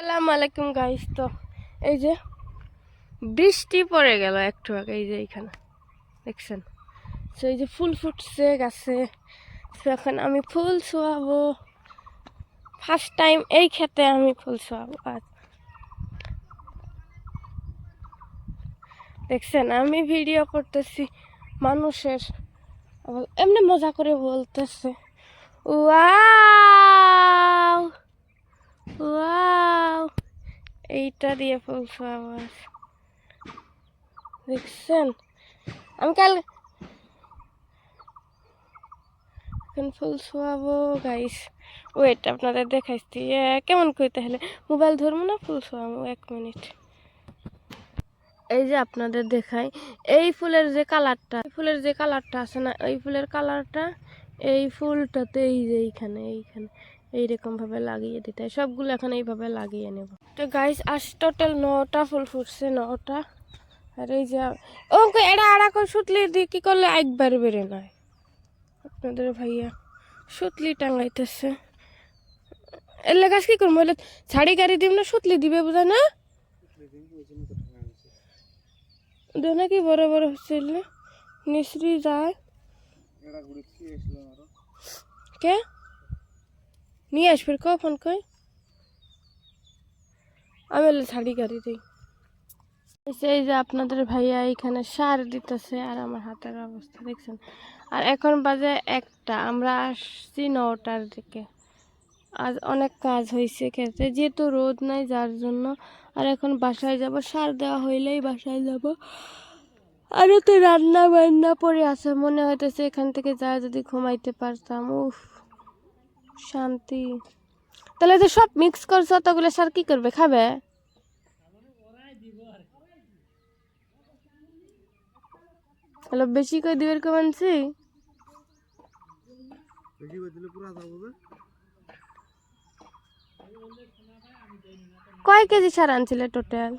আসসালামু আলাইকুম গাইস তো এই যে বৃষ্টি পড়ে গেল একটু আগে, এই যে এইখানে, দেখছেন? তো এই যে ফুল ফুটছে গাছে এখন আমি ফুল ছোয়াবো। ফার্স্ট টাইম এই খেতে আমি ফুল ছোয়াবো আজ দেখছেন, আমি ভিডিও করতেছি মানুষের এমনি মজা করে বলতেছে ওয়াও ওয়াও এইটা দিয়ে ফুলছো আবার। দেখছেন? আমি কাল এখন ফুল ছোয়াবো গাইস ওয়েট আপনাদের দেখাইছি কেমন করি তাহলে মোবাইল ধরবো না ফুল ছোয়াবো এক মিনিট। এই যে আপনাদের দেখাই, এই ফুলের যে কালারটা ফুলের যে কালারটা আছে না এই ফুলের কালারটা এই ফুলটাতে এই যে এইখানে এইখানে। এইরকম ভাবে লাগিয়ে দিতে হয়। সবগুলো এখন এইভাবে লাগিয়ে নেব। তো গাইস আজ টোটাল নটা ফুল ফুটছে নটা। আর এই যে ও এরা আড়া করে সুতলি দিয়ে কি করলে একবার বেড়ে নয়? আপনাদের ভাইয়া সুতলি টাঙাইতেছে। এলে গাছ কি করব? বলে শাড়ি গাড়ি দিব না সুতলি দিবে বোঝা না? ওটা নাকি বড় বড় হচ্ছে নিশ্রি যায়। কে? নিয়ে আসবে কখন কই আমি শাড়ি গাড়ি দিই। এই যে আপনাদের ভাইয়া এখানে সার দিতেছে আর আমার হাতের অবস্থা, দেখছেন? আর এখন বাজে একটা, আমরা আসছি নটার দিকে। আজ অনেক কাজ হয়েছে খেতে, যেহেতু রোদ নাই যার জন্য। আর এখন বাসায় যাব, সার দেওয়া হইলেই বাসায় যাব। আরও তো রান্না বান্না পড়ে আছে মনে হইতেছে এখান থেকে যা যদি ঘুমাইতে পারতাম। উফ শান্তি। তাহলে তো সব মিক্স করছ তগুলো স্যার কি করবে খাবে? হ্যালো বেশি করে দিবের কমানছি কয় কেজি সার আনছিলে টোটাল